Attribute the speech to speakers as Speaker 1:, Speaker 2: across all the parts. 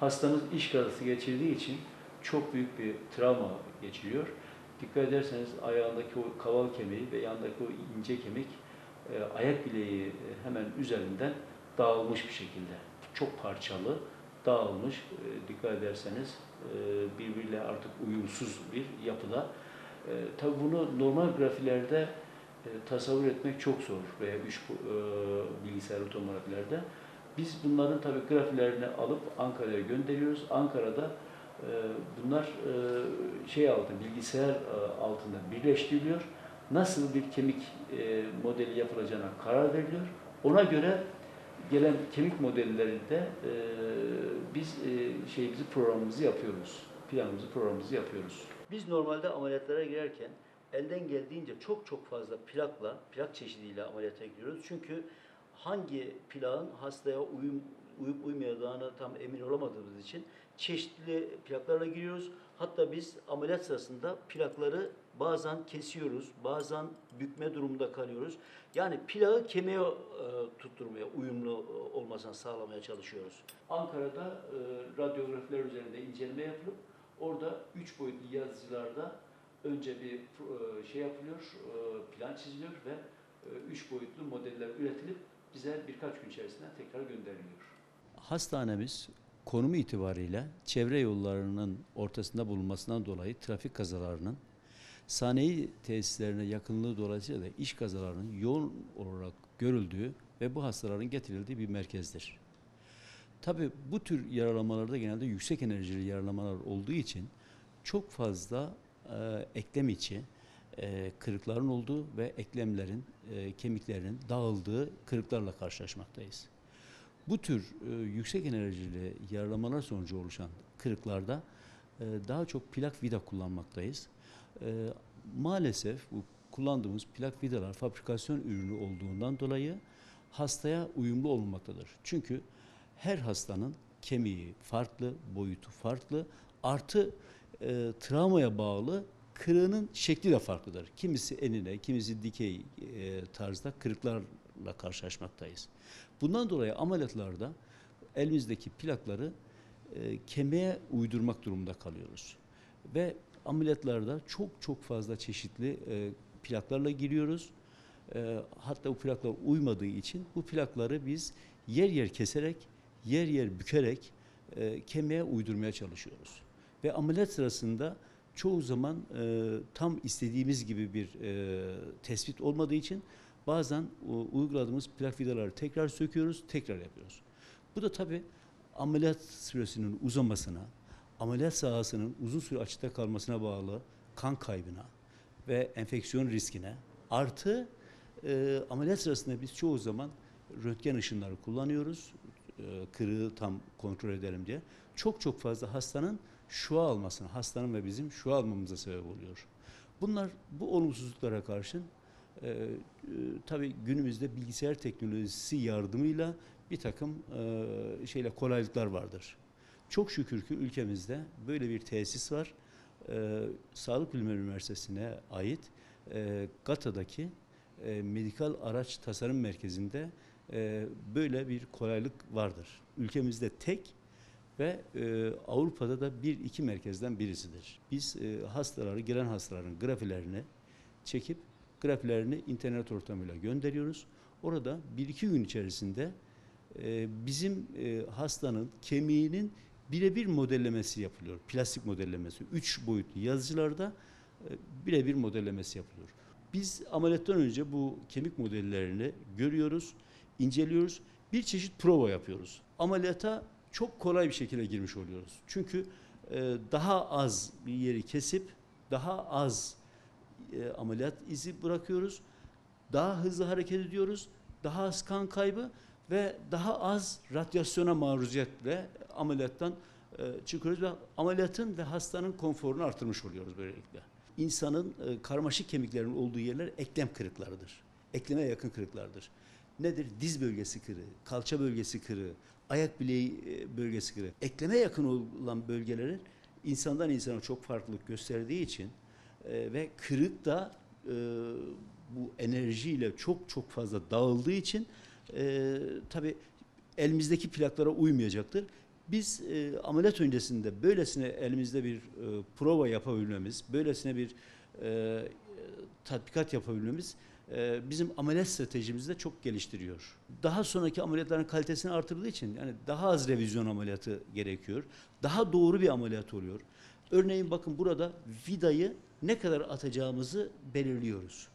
Speaker 1: Hastamız iş kazası geçirdiği için çok büyük bir travma geçiriyor. Dikkat ederseniz ayağındaki o kaval kemiği ve yandaki o ince kemik e, ayak bileği e, hemen üzerinden dağılmış bir şekilde. Çok parçalı, dağılmış. E, dikkat ederseniz e, birbiriyle artık uyumsuz bir yapıda. E, tabii bunu normal grafilerde e, tasavvur etmek çok zor veya üç e, bilgisayar tomografilerde. Biz bunların tabii grafilerini alıp Ankara'ya gönderiyoruz. Ankara'da e, bunlar e, şey altında, bilgisayar e, altında birleştiriliyor. Nasıl bir kemik modeli yapılacağına karar veriliyor. Ona göre gelen kemik modellerinde biz şeyimizi programımızı yapıyoruz. Planımızı programımızı yapıyoruz.
Speaker 2: Biz normalde ameliyatlara girerken elden geldiğince çok çok fazla plakla, plak çeşidiyle ameliyata giriyoruz. Çünkü hangi plağın hastaya uyum, uyup uymayacağını tam emin olamadığımız için çeşitli plaklarla giriyoruz. Hatta biz ameliyat sırasında plakları bazen kesiyoruz, bazen bükme durumunda kalıyoruz. Yani plağı kemiğe e, tutturmaya, uyumlu e, olmasını sağlamaya çalışıyoruz.
Speaker 1: Ankara'da e, radyografiler üzerinde inceleme yapılıp orada üç boyutlu yazıcılarda önce bir e, şey yapılıyor, e, plan çiziliyor ve e, üç boyutlu modeller üretilip bize birkaç gün içerisinde tekrar gönderiliyor.
Speaker 3: Hastanemiz konumu itibariyle çevre yollarının ortasında bulunmasından dolayı trafik kazalarının sanayi tesislerine yakınlığı dolayısıyla da iş kazalarının yoğun olarak görüldüğü ve bu hastaların getirildiği bir merkezdir. Tabii bu tür yaralamalarda genelde yüksek enerjili yaralamalar olduğu için çok fazla e, eklem içi e, kırıkların olduğu ve eklemlerin, e, kemiklerin dağıldığı kırıklarla karşılaşmaktayız. Bu tür e, yüksek enerjili yaralamalar sonucu oluşan kırıklarda e, daha çok plak vida kullanmaktayız. E, maalesef bu kullandığımız plak vidalar fabrikasyon ürünü olduğundan dolayı hastaya uyumlu olmamaktadır. Çünkü her hastanın kemiği farklı, boyutu farklı, artı e, travmaya bağlı kırığının şekli de farklıdır. Kimisi enine, kimisi dikey e, tarzda kırıklarla karşılaşmaktayız. Bundan dolayı ameliyatlarda elimizdeki plakları e, kemiğe uydurmak durumunda kalıyoruz. Ve ameliyatlarda çok çok fazla çeşitli e, plaklarla giriyoruz. E, hatta bu plaklar uymadığı için bu plakları biz yer yer keserek, yer yer bükerek e, kemiğe uydurmaya çalışıyoruz. Ve ameliyat sırasında çoğu zaman e, tam istediğimiz gibi bir e, tespit olmadığı için bazen o, uyguladığımız plak vidaları tekrar söküyoruz, tekrar yapıyoruz. Bu da tabii ameliyat süresinin uzamasına, ameliyat sahasının uzun süre açıkta kalmasına bağlı kan kaybına ve enfeksiyon riskine artı e, ameliyat sırasında biz çoğu zaman röntgen ışınları kullanıyoruz. E, kırığı tam kontrol edelim diye. Çok çok fazla hastanın şua almasına, hastanın ve bizim şua almamıza sebep oluyor. Bunlar bu olumsuzluklara karşın e, e, tabii günümüzde bilgisayar teknolojisi yardımıyla bir takım e, şeyle kolaylıklar vardır. Çok şükür ki ülkemizde böyle bir tesis var. E, Sağlık Bilimleri Üniversitesi'ne ait e, GATA'daki e, Medikal Araç Tasarım Merkezi'nde e, böyle bir kolaylık vardır. Ülkemizde tek ve e, Avrupa'da da bir iki merkezden birisidir. Biz e, hastaları, gelen hastaların grafilerini çekip grafilerini internet ortamıyla gönderiyoruz. Orada bir iki gün içerisinde e, bizim e, hastanın kemiğinin birebir modellemesi yapılıyor. Plastik modellemesi. Üç boyutlu yazıcılarda e, birebir modellemesi yapılıyor. Biz ameliyattan önce bu kemik modellerini görüyoruz, inceliyoruz. Bir çeşit prova yapıyoruz. Ameliyata çok kolay bir şekilde girmiş oluyoruz. Çünkü e, daha az bir yeri kesip daha az e, ameliyat izi bırakıyoruz. Daha hızlı hareket ediyoruz. Daha az kan kaybı ve daha az radyasyona maruziyetle ameliyattan e, çıkıyoruz ve ameliyatın ve hastanın konforunu artırmış oluyoruz böylelikle. İnsanın e, karmaşık kemiklerin olduğu yerler eklem kırıklarıdır. Ekleme yakın kırıklardır. Nedir? Diz bölgesi kırığı, kalça bölgesi kırığı, ayak bileği e, bölgesi kırığı. Ekleme yakın olan bölgelerin insandan insana çok farklılık gösterdiği için e, ve kırık da e, bu enerjiyle çok çok fazla dağıldığı için e, tabi elimizdeki plaklara uymayacaktır. Biz e, ameliyat öncesinde böylesine elimizde bir e, prova yapabilmemiz, böylesine bir e, e, tatbikat yapabilmemiz bizim ameliyat stratejimizi de çok geliştiriyor. Daha sonraki ameliyatların kalitesini artırdığı için yani daha az revizyon ameliyatı gerekiyor. Daha doğru bir ameliyat oluyor. Örneğin bakın burada vidayı ne kadar atacağımızı belirliyoruz.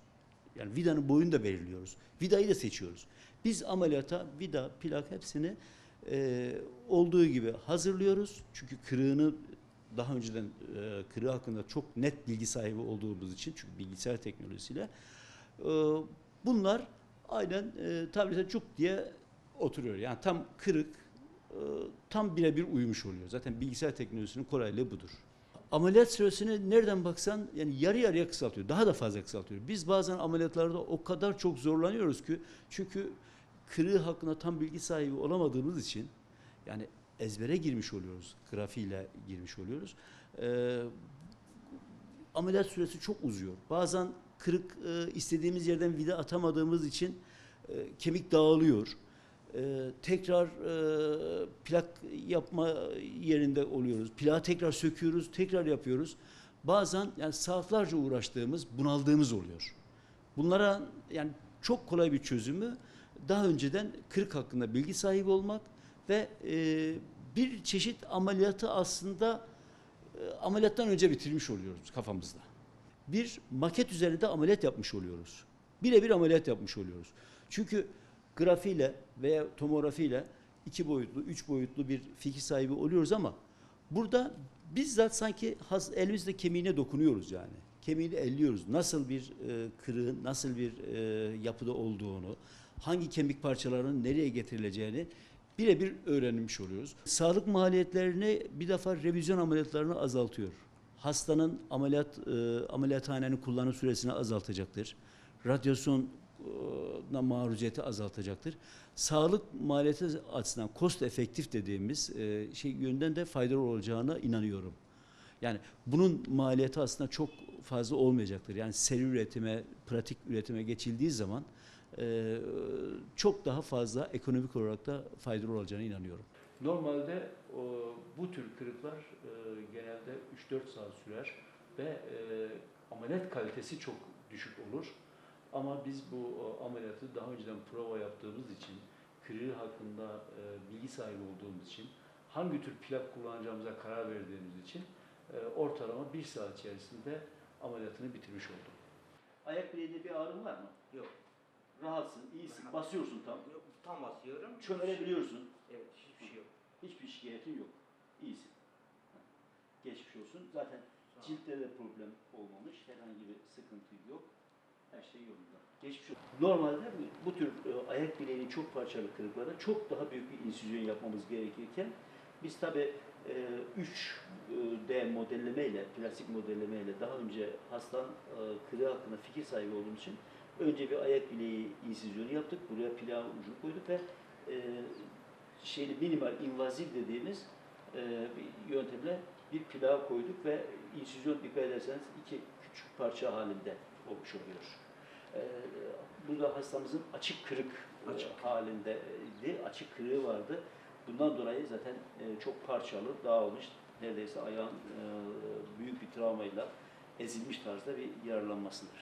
Speaker 3: Yani vidanın boyunu da belirliyoruz. Vidayı da seçiyoruz. Biz ameliyata vida, plak hepsini e, olduğu gibi hazırlıyoruz. Çünkü kırığını daha önceden e, kırığı hakkında çok net bilgi sahibi olduğumuz için çünkü bilgisayar teknolojisiyle bunlar aynen e, tablete çuk diye oturuyor. Yani tam kırık e, tam birebir uyumuş oluyor. Zaten bilgisayar teknolojisinin kolaylığı budur. Ameliyat süresini nereden baksan yani yarı yarıya kısaltıyor. Daha da fazla kısaltıyor. Biz bazen ameliyatlarda o kadar çok zorlanıyoruz ki çünkü kırığı hakkında tam bilgi sahibi olamadığımız için yani ezbere girmiş oluyoruz. Grafiğiyle girmiş oluyoruz. Ee, ameliyat süresi çok uzuyor. Bazen kırık e, istediğimiz yerden vida atamadığımız için e, kemik dağılıyor. E, tekrar e, plak yapma yerinde oluyoruz. Plağı tekrar söküyoruz, tekrar yapıyoruz. Bazen yani saatlerce uğraştığımız, bunaldığımız oluyor. Bunlara yani çok kolay bir çözümü daha önceden kırık hakkında bilgi sahibi olmak ve e, bir çeşit ameliyatı aslında e, ameliyattan önce bitirmiş oluyoruz kafamızda. Bir maket üzerinde ameliyat yapmış oluyoruz. Birebir ameliyat yapmış oluyoruz. Çünkü grafiyle veya tomografiyle iki boyutlu, üç boyutlu bir fikir sahibi oluyoruz ama burada bizzat sanki has, elimizle kemiğine dokunuyoruz yani. Kemiğini elliyoruz. Nasıl bir e, kırığın, nasıl bir e, yapıda olduğunu, hangi kemik parçalarının nereye getirileceğini birebir öğrenmiş oluyoruz. Sağlık maliyetlerini bir defa revizyon ameliyatlarını azaltıyor. Hastanın ameliyat e, ameliyathanenin kullanım süresini azaltacaktır. Radyasyona maruziyeti azaltacaktır. Sağlık maliyeti açısından cost efektif dediğimiz e, şey yönden de faydalı olacağına inanıyorum. Yani bunun maliyeti aslında çok fazla olmayacaktır. Yani seri üretime, pratik üretime geçildiği zaman e, çok daha fazla ekonomik olarak da faydalı olacağına inanıyorum.
Speaker 1: Normalde o, bu tür kırıklar e, genelde 3-4 saat sürer ve e, ameliyat kalitesi çok düşük olur. Ama biz bu o, ameliyatı daha önceden prova yaptığımız için, kırığı hakkında e, bilgi sahibi olduğumuz için, hangi tür plak kullanacağımıza karar verdiğimiz için e, ortalama bir saat içerisinde ameliyatını bitirmiş oldum.
Speaker 2: Ayak bileğinde bir ağrın var mı?
Speaker 4: Yok.
Speaker 2: Rahatsın, iyisin,
Speaker 4: Rahat.
Speaker 2: basıyorsun tam.
Speaker 4: Yok, tam basıyorum.
Speaker 2: Çömelebiliyorsun.
Speaker 4: Evet, hiçbir şey yok.
Speaker 2: Hiçbir şikayetin yok. İyisin. Geçmiş olsun. Zaten ciltte de problem olmamış. Herhangi bir sıkıntı yok. Her şey yolunda. Geçmiş olsun. Normalde bu, tür e, ayak bileğinin çok parçalı kırıklarda çok daha büyük bir insüzyon yapmamız gerekirken biz tabi 3D modellemeyle, plastik modellemeyle daha önce hastan e, kırığı hakkında fikir sahibi olduğumuz için önce bir ayak bileği insüzyonu yaptık. Buraya plağı ucunu koyduk ve e, şeyli minimal invazif dediğimiz e, bir yöntemle bir plağı koyduk ve insüzyon dikkat ederseniz iki küçük parça halinde olmuş oluyor. E, burada hastamızın açık kırık e,
Speaker 4: Açık.
Speaker 2: halindeydi. Açık kırığı vardı. Bundan dolayı zaten e, çok parçalı, dağılmış, neredeyse ayağın e, büyük bir travmayla ezilmiş tarzda bir yaralanmasıdır.